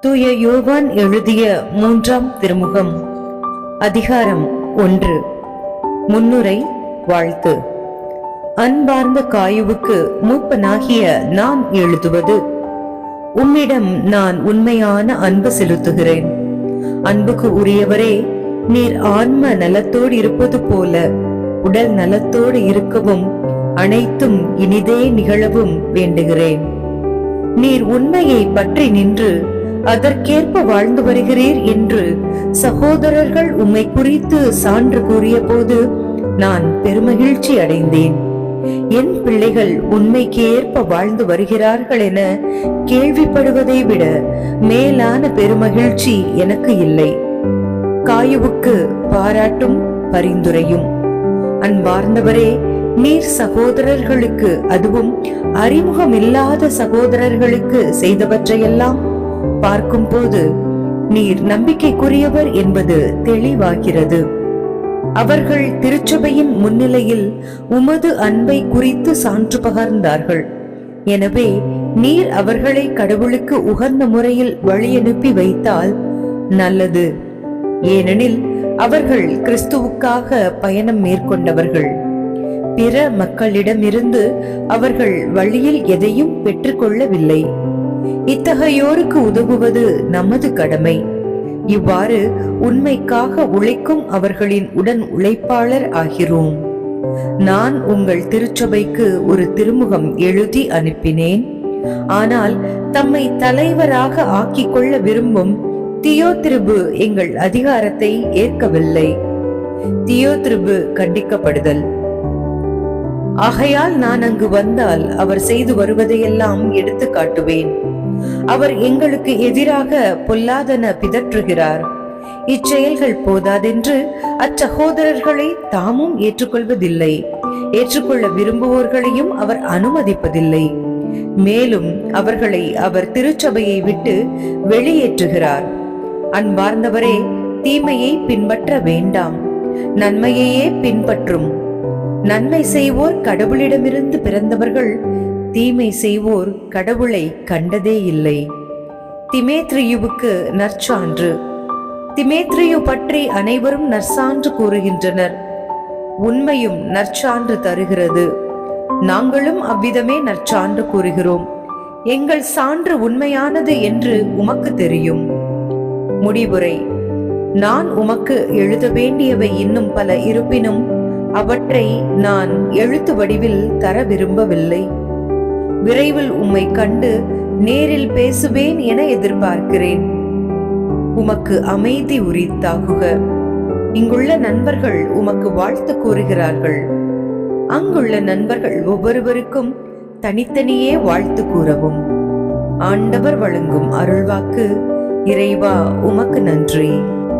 தூய யோவான் எழுதிய மூன்றாம் திருமுகம் அதிகாரம் ஒன்று. முன்னுரை வாழ்த்து. அன்பார்ந்த காயுவுக்கு மூப்பனாகிய நான் எழுதுவது உம்மிடம் நான் உண்மையான அன்பு செலுத்துகிறேன். அன்புக்கு உரியவரே நீர் ஆன்ம நலத்தோடு இருப்பது போல உடல் நலத்தோடு இருக்கவும் அனைத்தும் இனிதே நிகழவும் வேண்டுகிறேன். நீர் உண்மையை பற்றி நின்று அதற்கேற்ப வாழ்ந்து வருகிறீர் என்று சகோதரர்கள் உம்மை குறித்து சான்று கூறிய போது நான் பெருமகிழ்ச்சி அடைந்தேன். என் பிள்ளைகள் உண்மைக்கு ஏற்ப வாழ்ந்து வருகிறார்கள் என கேள்விப்படுவதை விட மேலான பெருமகிழ்ச்சி எனக்கு இல்லை. காயுவுக்கு பாராட்டும் பரிந்துரையும். அன்பார்ந்தவரே நீர் சகோதரர்களுக்கு அதுவும் அறிமுகமில்லாத சகோதரர்களுக்கு செய்தவற்றையெல்லாம் பார்க்கும்போது நீர் நம்பிக்கைக்குரியவர் என்பது தெளிவாகிறது. அவர்கள் திருச்சபையின் முன்னிலையில் உமது அன்பை குறித்து சான்று பகர்ந்தார்கள். எனவே நீர் அவர்களை கடவுளுக்கு உகந்த முறையில் வழியனுப்பி வைத்தால் நல்லது. ஏனெனில் அவர்கள் கிறிஸ்துவுக்காக பயணம் மேற்கொண்டவர்கள். பிற மக்களிடமிருந்து அவர்கள் வழியில் எதையும் பெற்றுக்கொள்ளவில்லை. இத்தகையோருக்கு உதவுவது நமது கடமை. இவ்வாறு உண்மைக்காக உழைக்கும் அவர்களின் உடன் உழைப்பாளர் ஆகிறோம். நான் உங்கள் திருச்சபைக்கு ஒரு திருமுகம் எழுதி அனுப்பினேன். ஆனால் தம்மை தலைவராக ஆக்கிக் கொள்ள விரும்பும் தியோதிருபு எங்கள் அதிகாரத்தை ஏற்கவில்லை. தியோதிருபு கண்டிக்கப்படுதல். ஆகையால் நான் அங்கு வந்தால் அவர் செய்து வருவதையெல்லாம் எடுத்து காட்டுவேன். அவர் எங்களுக்கு எதிராக பொல்லாதன பிதற்றுகிறார். இச்செயல்கள் போதாதென்று அச்சகோதரர்களை தாமும் ஏற்றுக்கொள்வதில்லை. ஏற்றுக்கொள்ள விரும்புவோர்களையும் அவர் அனுமதிப்பதில்லை. மேலும் அவர்களை அவர் திருச்சபையை விட்டு வெளியேற்றுகிறார். அன்பார்ந்தவரே தீமையை பின்பற்ற வேண்டாம். நன்மையையே பின்பற்றும். நன்மை செய்வோர் கடவுளிடமிருந்து பிறந்தவர்கள் தீமை செய்வோர் கடவுளை கண்டதே இல்லை. திமேத்ரியுவுக்கு நற்சான்று. திமேத்ரியு பற்றி அனைவரும் நற்சான்று கூறுகின்றனர். உண்மையும் நற்சான்று தருகிறது. நாங்களும் அவ்விதமே நற்சான்று கூறுகிறோம். எங்கள் சான்று உண்மையானது என்று உமக்கு தெரியும். முடிவுரை. நான் உமக்கு எழுத வேண்டியவை இன்னும் பல இருப்பினும் அவற்றை நான் எழுத்து வடிவில் தர விரும்பவில்லை. விரைவில் உம்மை கண்டு நேரில் பேசுவேன் என எதிர்பார்க்கிறேன். உமக்கு அமைதி உரித்தாகுக. இங்குள்ள நண்பர்கள் உமக்கு வாழ்த்து கூறுகிறார்கள். அங்குள்ள நண்பர்கள் ஒவ்வொருவருக்கும் தனித்தனியே வாழ்த்து கூறவும். ஆண்டவர் வழங்கும் அருள்வாக்கு இறைவா உமக்கு நன்றி.